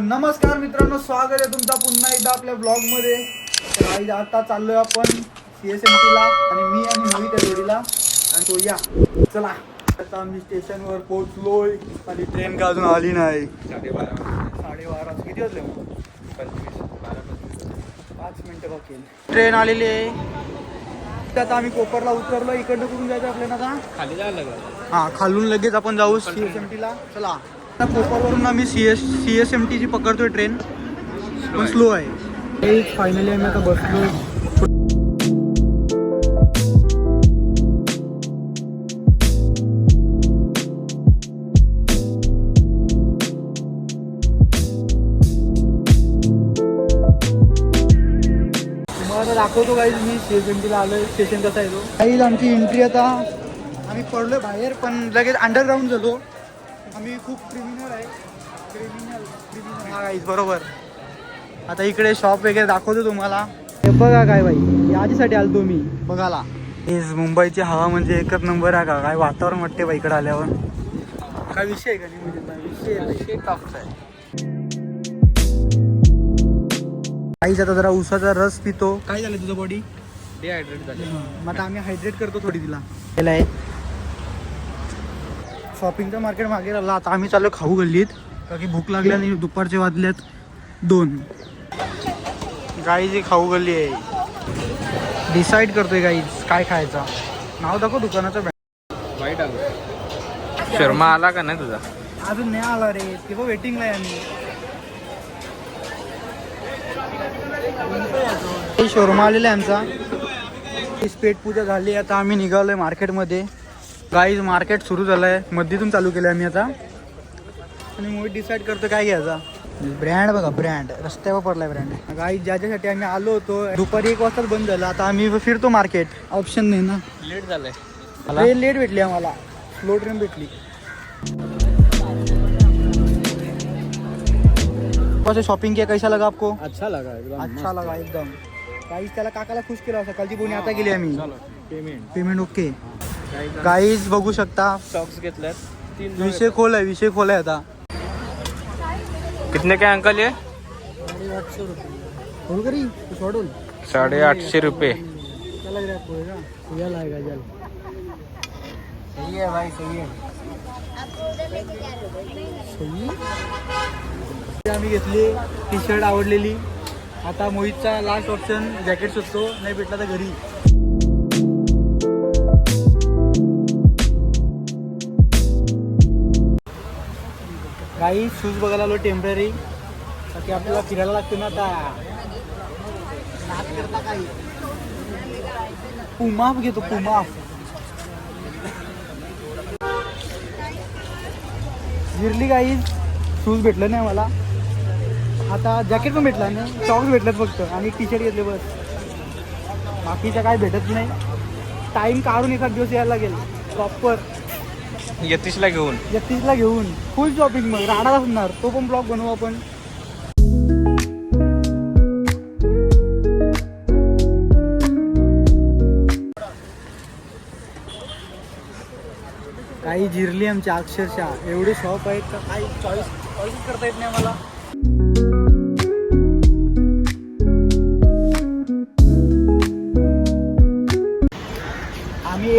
नमस्कार मित्रांनो स्वागत आहे तुमचा पुन्हा एकदा आपल्या ब्लॉगमध्ये तर आज आता चाललोय आपण सी एस एम ला आणि मी आणि मोहित जोडीला. आणि तो या. चला आता आम्ही स्टेशनवर पोहोचलोय. आणि ट्रेन का अजून आली नाही. साडेबारा. किती वाजले मग? पाच मिनिटं बाकी ट्रेन आलेली आहे. आता आम्ही कोपरला उतरलो इकडनं कुठून जायचं आपल्याला आता? खाली जायला लागलं. हा खालून लगेच आपण जाऊ सी एस एम टीला चला. कोपरवरून आम्ही C S C S M टीची पकडतोय ट्रेन पण स्लो आहे. फायनली आम्ही आता बसलो. दाखवतो काही मी सी एस एम टीला आलोय. स्टेशन कसं आहे तो? काही आमची एंट्री आता आम्ही पडलो बाहेर पण लगेच अंडरग्राऊंड झालो. आम्ही खूप क्रिमिनल आहे. क्रिमिनल क्रिमिनल हा गाईज बरोबर. आता इकडे शॉप वगैरे दाखवतो तुम्हाला. हे बघा काय बाई यादीसाठी आलतो मी. बघाला. हेच मुंबईची हवा म्हणजे एकच नंबर आहे का? काय वातावरण वाटते बाई इकडे आल्यावर? काय विषय आहे का नाही म्हणजे? विषय आहे? विषय टॉपचा आहे. काहीच आता जरा उसाचा रस पितो. काय झालं तुझं बॉडी डिहायड्रेट झाले. मग आता आम्ही हायड्रेट करतो थोडी तिला. आहे शॉपिंगचं मार्केट मागे राहिलं. आता आम्ही चाललो खाऊ गल्लीत. का की भूक लागली आणि दुपारचे वाजल्यात दोन. गाईची खाऊ गल्ली आहे. डिसाईड करतोय गाईज काय खायचा. नाव दाखव दुकानाचं वाईट आलो. शर्मा आला का नाही तुझा? अजून नाही आला रे. तेव्हा वेटिंगला आहे आम्ही. शोरमा आलेला आहे आमचा. पेट पूजा झाली. आता आम्ही निघालोय मार्केटमध्ये गाईज मार्केट सुरू झालं आहे मध्येतून चालू केलं आम्ही आता. आणि मोहित डिसाईड करतो काय घ्यायचा. ब्रँड बघा ब्रँड रस्त्यावर पडलाय ब्रँड गाई ज्याच्यासाठी आम्ही आलो होतो दुपारी एक वाजताच बंद झालं. आता आम्ही फिरतो मार्केट ऑप्शन नाही ना. लेट झालंय. लेट भेटली आम्हाला. स्लो ट्रेन भेटली. वैसे शॉपिंग किया कैसा लगा आपको? अच्छा लगा एकदम अच्छा लगा एकदम. गाईज त्याला काकाला खुश केला सकाळची बोनी आता गेली आम्ही. पेमेंट पेमेंट ओके गाईज बघू शकता. स्टॉक्स घेतल्यात. तीन विषय खोल आहे विषय खोल आहे आता. कितने काय अंकल ये? साढ़े आठशे रुपये है है है आम्ही घेतली टी शर्ट आवडलेली. आता मोहितचा लास्ट ऑप्शन जॅकेट सुटतो. नाही भेटला तर घरी. काही शूज बघायला आलो टेंपररी की आपल्याला फिरायला लागते ना आता. करता काही. पुमाफ घेतो पुमाफ गिरली काही शूज भेटलं नाही मला आता जॅकेट पण भेटला नाही सॉक्स भेटलं फक्त. आणि टी शर्ट घेतले बस. बाकीच्या काय भेटत नाही. टाईम काढून एखाद दिवस यायला लागेल. प्रॉपर यतीशला घेऊन. यतीशला घेऊन. फुल शॉपिंग मग. राडा असणार. तो पण ब्लॉग बनवू आपण. काही जिरली आमची अक्षरशः. एवढे शॉप आहेत का? काही चॉईस चॉईस करता येत नाही मला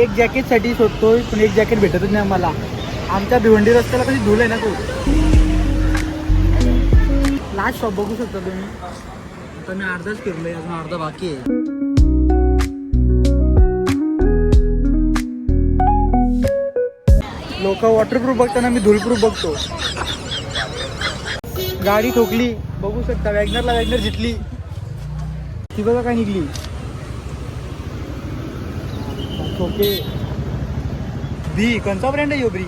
एक जॅकेटसाठी शोधतोय पण एक जॅकेट भेटतच नाही आम्हाला. आमच्या भिवंडी रस्त्याला कधी धूल आहे ना तो लास्ट शॉप बघू शकता तुम्ही. आता मी अर्धाच फिरलोय अजून अर्धा बाकी आहे. लोक वॉटरप्रूफ बघताना मी धूलप्रूफ बघतो. गाडी ठोकली बघू शकता वॅगनरला वॅगनर जितली. ती बघा काय निघली. ओके. बी कोणचा ब्रँड आहे यो ब्री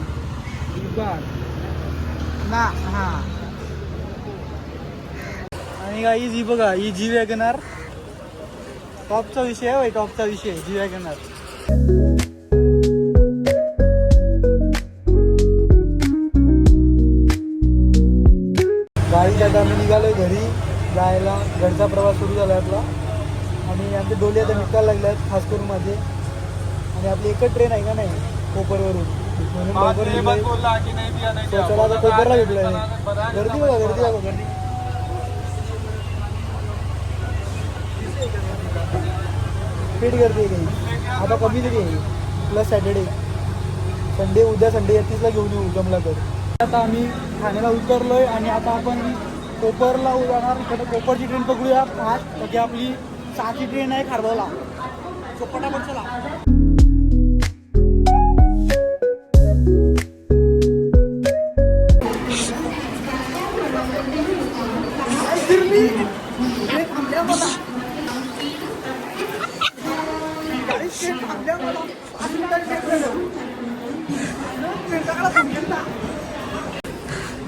ना हा. आणि काही ही बघा ही जी वॅगनार. टॉपचा विषय आहे टॉपचा विषय जी वॅगनार. गाडी आता आम्ही निघालोय घरी जायला घरचा प्रवास सुरू झाला आपला. आणि आमचे डोले आता निघायला लागले आहेत खास करून माझे. आणि आपली एकच ट्रेन आहे का नाही? कोपरवरून. म्हणून लवकर निघाय. चला आता कोपरला भेटलोय. गर्दी बघा गर्दी बघा गर्दी. पीठ गर्दी आहे काही आता कमी तरी आहे. प्लस सॅटरडे संडे उद्या संडे एकतीसला घेऊन येऊ जमला तर आता आम्ही ठाण्याला उतरलोय आणि आता आपण कोपरला जाणार. इकडे कोपरची ट्रेन पकडूया. पाच म्हणजे आपली सहाची ट्रेन आहे खारबावला सो पटापट चला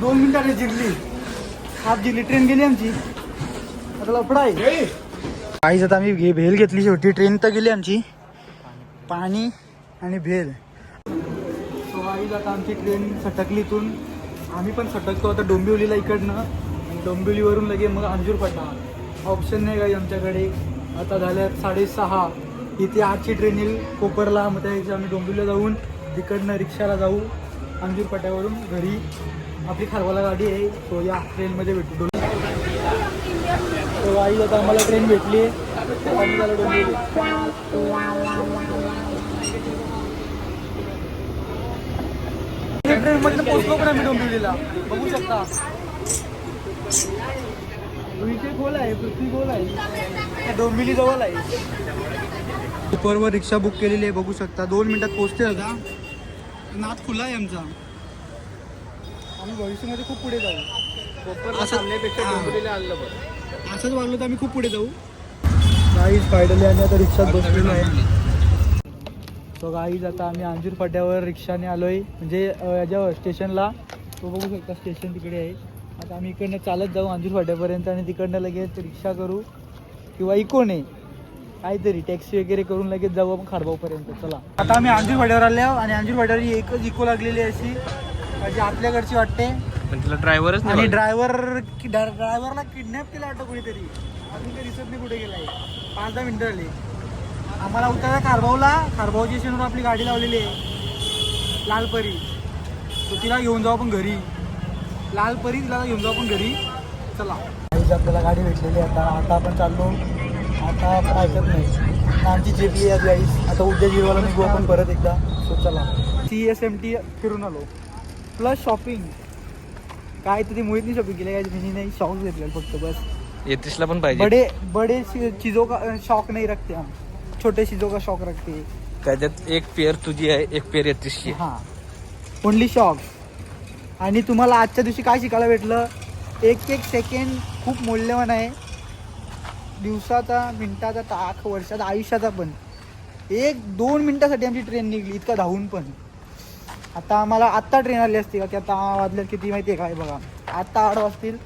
दोन मिनिटाने जिरली. हात जिरली. ट्रेन गेली आमची. आता लफडा आहे. काहीच आता आम्ही घे भेल घेतली शेवटी. ट्रेन तर गेली आमची. पाणी आणि भेल. सो आईज आता आमची ट्रेन सटकली इथून. आम्ही पण सटकतो. आता डोंबिवलीला इकडनं. आणि डोंबिवलीवरून लगे मग अंजूर पटा ऑप्शन नाही काही आमच्याकडे. आता झाल्यात साडेसहा. इथे आठची ट्रेन येईल. कोपरला. मग त्या आम्ही डोंबिवलीला जाऊन तिकडनं रिक्षाला जाऊ. अंजूर पट्यावरून घरी. आपली खारवाला गाडी आहे सो या ट्रेनमध्ये भेटू डोंबिवली. आई आता आम्हाला ट्रेन भेटली. आहे आम्ही ट्रेन मध्ये पोहोचलो पण आम्ही डोंबिवलीला. बघू शकता. विषय खोल आहे पृथ्वी खोल आहे. त्या डोंबिवली जवळ आहे. दुपारवर रिक्षा बुक केलेली आहे बघू शकता. दोन मिनिटात पोहोचते आता. नाद खुला आहे आमचा. आम्ही भविष्यामध्ये खूप पुढे जाऊ. असं थांबण्यापेक्षा डोंबिवलीला आणलं बरं. असंच वागलो तर आम्ही खूप पुढे जाऊ. गाईज फायनली आम्ही आता रिक्षात बसलेलो आहे. सो गाईज आता आम्ही अंजूर फाट्यावर रिक्षाने आलोय. म्हणजे अं, याच्यावर स्टेशनला. तो बघू शकता स्टेशन तिकडे आहे. आता आम्ही इकडनं चालत जाऊ अंजूर फाट्यापर्यंत आणि तिकडनं लगेच रिक्षा करू. किंवा इकोने काहीतरी टॅक्सी वगैरे करून लगेच जाऊ आपण खारभाऊपर्यंत चला. आता आम्ही अंजूर फाट्यावर आले आणि अंजूर फाट्यावर एकच इको लागलेली आहे अशी. म्हणजे आपल्याकडची वाटते. पण तिला ड्रायव्हरच आणि नाही ड्रायव्हर ड्रायव्हरला किडनॅप केला वाटतं कुणीतरी. अजून काही दिसत नाही कुठे गेलाय पाच दहा मिनिटं आली आम्हाला उतरायला खारभाऊला खारभाऊ स्टेशनवर आपली गाडी लावलेली आहे. लालपरी. तो तिला घेऊन जाऊ आपण घरी. लालपरी तिला घेऊन जाऊ आपण घरी. चला. आईची आपल्याला गाडी भेटलेली आहे. आता आता आपण चाललो. आता आपण ऐकत नाही. आमची जेपली आहे गाईस आता उद्या जिरवाला निघू आपण परत एकदा. सो चला. सी एस एम टी फिरून आलो. प्लस शॉपिंग काय तरी मोहितनी शॉपिंग केली काय मी नाही शॉक घेतले फक्त बस. येतीसला पण पाहिजे. बड़े बड़े चीजों का शौक नहीं रखते हम छोटे चीजों का शौक रखते. हैं त्याच्यात एक पेअर तुझी आहे एक पेअर येतीसची. हां. ओनली शॉक आणि तुम्हाला आजच्या दिवशी काय शिकायला भेटलं? एक एक सेकंड खूप मौल्यवान आहे. दिवसाचा मिनिटाचा ताक वर्षाचा आयुष्याचा पण. एक दोन मिनिटासाठी आमची ट्रेन निघली इतका धावून पण. आता आम्हाला आत्ता ट्रेन आली असती का? की आता वाजल्यात किती माहिती आहे काय बघा. आत्ता आठ वाजतील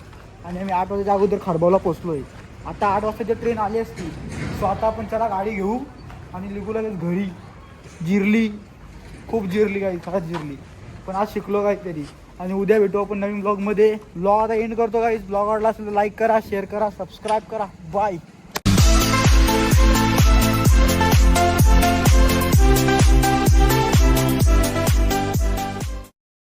आणि आम्ही आठ वाजेच्या अगोदर खडबावला पोचलोय आता आठ वाजताची ट्रेन आली असती सो आता आपण चला गाडी घेऊ आणि निघू लागेल घरी. जिरली. खूप जिरली काही खरंच जिरली. पण आज शिकलो काहीतरी. आणि उद्या भेटू आपण नवीन ब्लॉगमध्ये ब्लॉग आता एंड करतो काही ब्लॉग आवडला असेल तर लाईक करा शेअर करा सबस्क्राईब करा. बाय